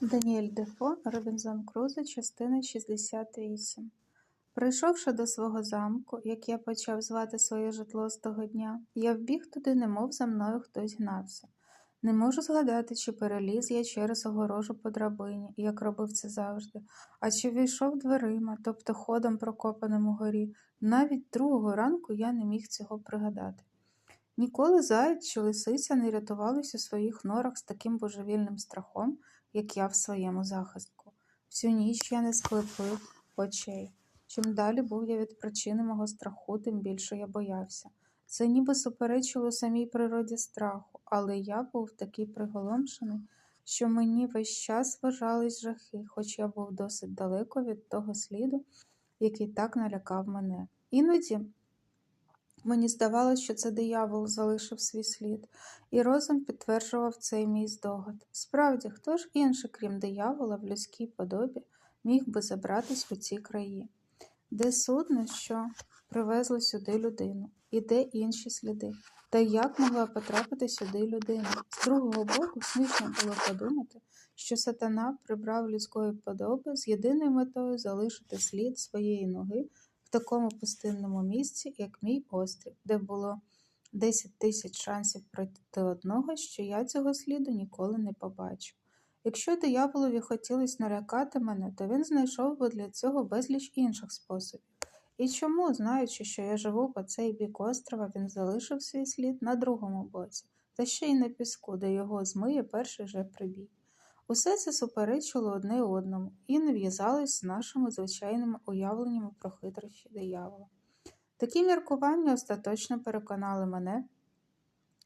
Даніель Дефо, Робінзон Крузо, частина 68 Прийшовши до свого замку, як я почав звати своє житло з того дня, я вбіг туди, немов за мною хтось гнався. Не можу згадати, чи переліз я через огорожу по драбині, як робив це завжди, а чи війшов дверима, тобто ходом прокопаним угорі. Навіть другого ранку я не міг цього пригадати. Ніколи заєць чи лисиця не рятувались у своїх норах з таким божевільним страхом, як я в своєму захистку. Всю ніч я не склепив очей. Чим далі був я від причини мого страху, тим більше я боявся. Це ніби суперечило самій природі страху, але я був такий приголомшений, що мені весь час вважались жахи, хоч я був досить далеко від того сліду, який так налякав мене. Іноді мені здавалося, що це диявол залишив свій слід, і розум підтверджував цей мій здогад. Справді, хто ж інший, крім диявола, в людській подобі, міг би забратись у ці краї? Де судно, що привезло сюди людину, і де інші сліди? Та як могла потрапити сюди людина? З другого боку, смішно було подумати, що сатана прибрав людської подоби з єдиною метою залишити слід своєї ноги в такому пустинному місці, як мій острів, де було 10 тисяч шансів проти одного, що я цього сліду ніколи не побачу. Якщо дияволові хотілося налякати мене, то він знайшов би для цього безліч інших способів. І чому, знаючи, що я живу по цей бік острова, він залишив свій слід на другому боці, та ще й на піску, де його змиє перший же прибій. Усе це суперечило одне одному і не в'язалось з нашими звичайними уявленнями про хитрощі диявола. Такі міркування остаточно переконали мене,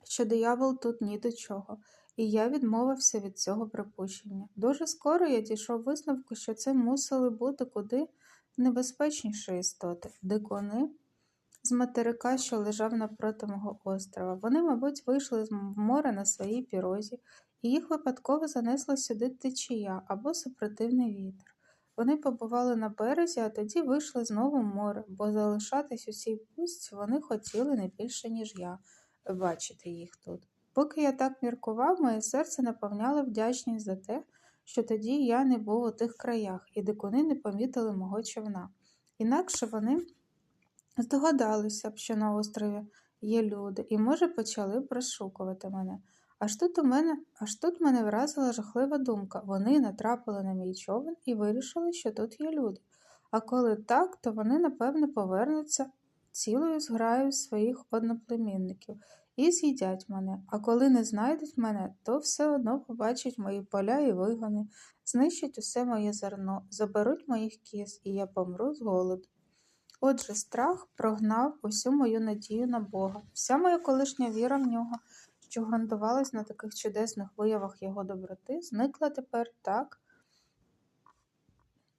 що диявол тут ні до чого, і я відмовився від цього припущення. Дуже скоро я дійшов висновку, що це мусили бути куди небезпечніші істоти, дикуни з материка, що лежав напроти мого острова. Вони, мабуть, вийшли в море на своїй пірозі, їх випадково занесло сюди течія або супротивний вітер. Вони побували на березі, а тоді вийшли знову в море, бо залишатись у цій пустці вони хотіли не більше, ніж я, бачити їх тут. Поки я так міркував, моє серце наповняло вдячність за те, що тоді я не був у тих краях, і дикуни не помітили мого човна. Інакше вони здогадалися б, що на острові є люди, і, може, почали б розшукувати мене. Аж тут у мене аж тут мене вразила жахлива думка. Вони натрапили на мій човен і вирішили, що тут є люди. А коли так, то вони, напевне, повернуться цілою зграю своїх одноплемінників і з'їдять мене, а коли не знайдуть мене, то все одно побачать мої поля і вигони, знищать усе моє зерно, заберуть моїх кіз, і я помру з голоду. Отже, страх прогнав усю мою надію на Бога, вся моя колишня віра в нього, що ґрунтувалась на таких чудесних виявах його доброти, зникла тепер так,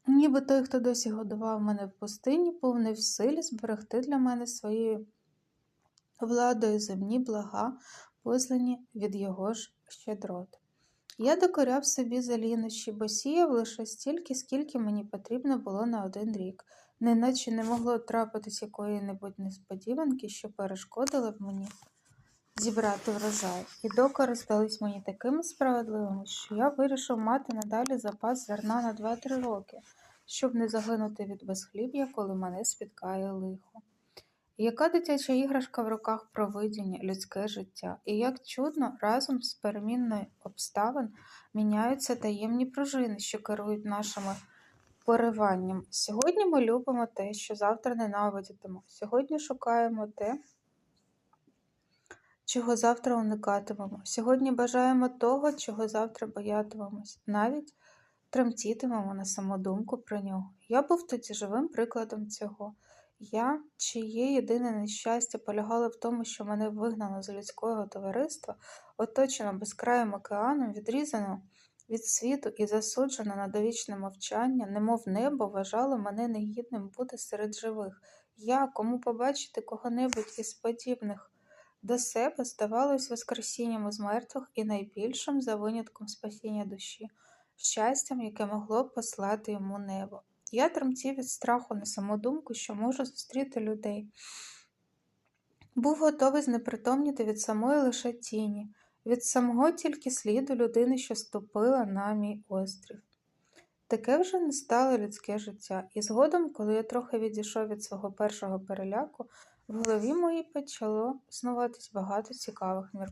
ніби той, хто досі годував мене в пустині, не в силі зберегти для мене своєю владою земні блага, послані від його ж щедрот. Я докоряв собі за лінощі, бо сіяв лише стільки, скільки мені потрібно було на один рік, неначе не могло трапитись якої-небудь несподіванки, що перешкодила б мені зібрати врожай, і докори здались мені такими справедливими, що я вирішив мати надалі запас зерна на 2-3 роки, щоб не загинути від безхліб'я, коли мене спіткає лихо. Яка дитяча іграшка в руках провидіння, людське життя, і як чудно разом з перемінною обставин міняються таємні пружини, що керують нашими пориванням. Сьогодні ми любимо те, що завтра ненавидітимо. Сьогодні шукаємо те, чого завтра уникатимемо. Сьогодні бажаємо того, чого завтра боятимемось, навіть тремтітимемо на самодумку про нього. Я був тоді живим прикладом цього. Я, чиє єдине нещастя полягало в тому, що мене вигнано з людського товариства, оточено безкраїм океаном, відрізано від світу і засуджено на довічне мовчання, немов небо вважало мене негідним бути серед живих. Я, кому побачити кого-небудь із подібних до себе, здавалось воскресінням із мертвих і найбільшим за винятком спасіння душі, щастям, яке могло послати йому небо. Я тремтів від страху на саму думку, що можу зустріти людей. Був готовий знепритомніти від самої лише тіні, від самого тільки сліду людини, що ступила на мій острів. Таке вже не стало людське життя, і згодом, коли я трохи відійшов від свого першого переляку, в голові моїй почало існуватись багато цікавих міркувань.